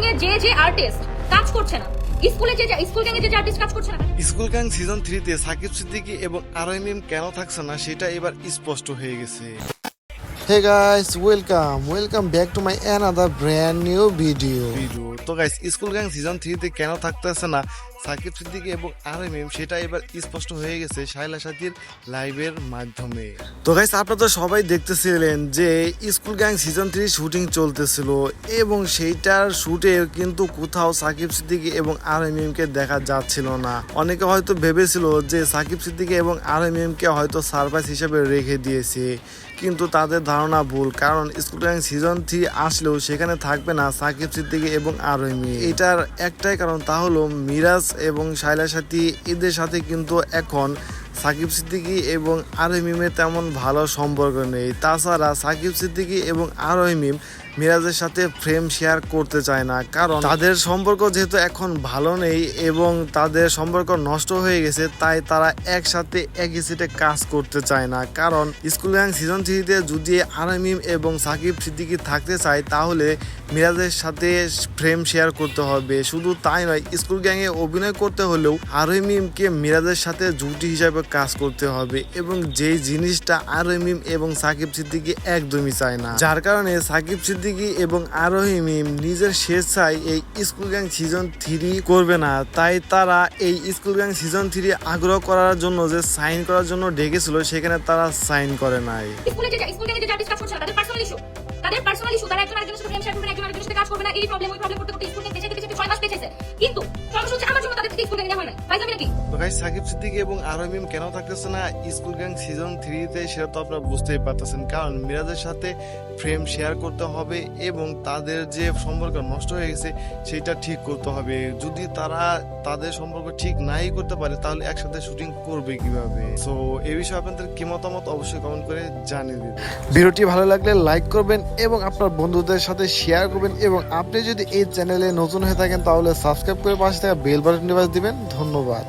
Shooting এ যে যে artist কাজ করছে না স্কুলে যে যে- স্কুল গ্যাংয়ে যে যে আর্টিস্ট কাজ করছে না স্কুল গ্যাং সিজন থ্রিতে সাকিব সিদ্দিকী এবং আরএমএম কেন থাকছে না সেটা এবার স্পষ্ট হয়ে গেছে। Hey guys welcome welcome back to my another brand new video video তো গাইস স্কুল গ্যাং সিজন থ্রিতে কেন থাকতেছে না? সাকিব সিদ্দিকী এবং আর এম সেটা এবার স্পষ্ট হয়ে গেছে শাইলা সাথীর লাইভের মাধ্যমে। তো গাইস আপনারা তো সবাই দেখতেছিলেন যে school gang season three shooting চলতেছিল এবং সেইটার শুটে কিন্তু কোথাও সাকিব সিদ্দিকী এবং আরএমএম কে দেখা যাচ্ছিল না। অনেকে হয়তো ভেবেছিল যে সাকিব সিদ্দিকী এবং আরএমএম কে হয়তো সারপ্রাইজ হিসেবে রেখে দিয়েছে, কিন্তু তাদের ধারণা ভুল, কারণ স্কুল গ্যাং সিজন থ্রি আসলেও সেখানে থাকবে না সাকিব সিদ্দিকী এবং আরও এটার একটাই কারণ তা হলো মিরাজ এবং শাইলা সাথী, এদের সাথে কিন্তু এখন সাকিব সিদ্দিকী এবং আরহিমের তেমন ভালো সম্পর্ক নেই। তাছাড়া সাকিব সিদ্দিকী এবং আরহিম মিরাজের সাথে ফ্রেম শেয়ার করতে চায় না, কারণ তাদের সম্পর্ক যেহেতু এখন ভালো নেই এবং তাদের সম্পর্ক নষ্ট হয়ে গেছে, তাই তারা একসাথে একই সিটে কাজ করতে চায় না। কারণ স্কুল গ্যাং সিজন থ্রিতে যদি আরমিম এবং সাকিব সিদ্দিকি থাকতে চায়, তাহলে মিরাজের সাথে ফ্রেম শেয়ার করতে হবে। শুধু তাই নয়, স্কুল গ্যাংয়ে অভিনয় করতে হলেও আরমিমকে মিরাজের সাথে জুটি হিসাবে কাজ করতে হবে এবং যেই জিনিসটা আরমিম এবং সাকিব সিদ্দিকি একদমই চায় না। যার কারণে সাকিব সিদ্দিকী এবং আরোহী মিম নিজের স্বেচ্ছায় এই স্কুল গ্যাং সিজন থ্রি করবে না। তাই তারা এই স্কুল গ্যাং সিজন থ্রি আগ্রহ করার জন্য যে সাইন করার জন্য ডেকেছিল, সেখানে তারা সাইন করে নাই। তাদের পার্সোনাল ইস্যু তারা একজন আরেকজনের সাথে প্রেম শেয়ার করবে এই প্রবলেম ওই প্রবলেম করতে করতে স্কুল গ্যাং বেঁচে বেঁচে ছয় মাস বেঁচেছে কিন্তু সমস্যা হচ্ছে আমার জন্য তাদের থেকে স্কুল গ্যাং নেওয়া হয় না ফাইজলামি নাকি? তো গাইস সাকিব সিদ্দিকী এবং আরমিম কেন থাকতেছে না? স্কুল গ্যাং সিজন থ্রিতে সেটা তো আপনারা বুঝতেই পারতেছেন। কারণ মিরাজের সাথে ফ্রেম শেয়ার করতে হবে এবং তাদের যে সম্পর্ক নষ্ট হয়ে গেছে সেটা ঠিক করতে হবে। যদি তারা তাদের সম্পর্ক ঠিক নাই করতে পারে তাহলে একসাথে শুটিং করবে কীভাবে? সো এই বিষয়ে আপনাদের কি মতামত অবশ্যই কমেন্ট করে জানিয়ে দিন ভিডিওটি ভালো লাগলে লাইক করবেন এবং আপনার বন্ধুদের সাথে শেয়ার করবেন এবং আপনি যদি এই চ্যানেলে নতুন হয়ে থাকেন, তাহলে সাবস্ক্রাইব করে পাশে থাকা বেল বাটনটি বাজ দিবেন। ধন্যবাদ।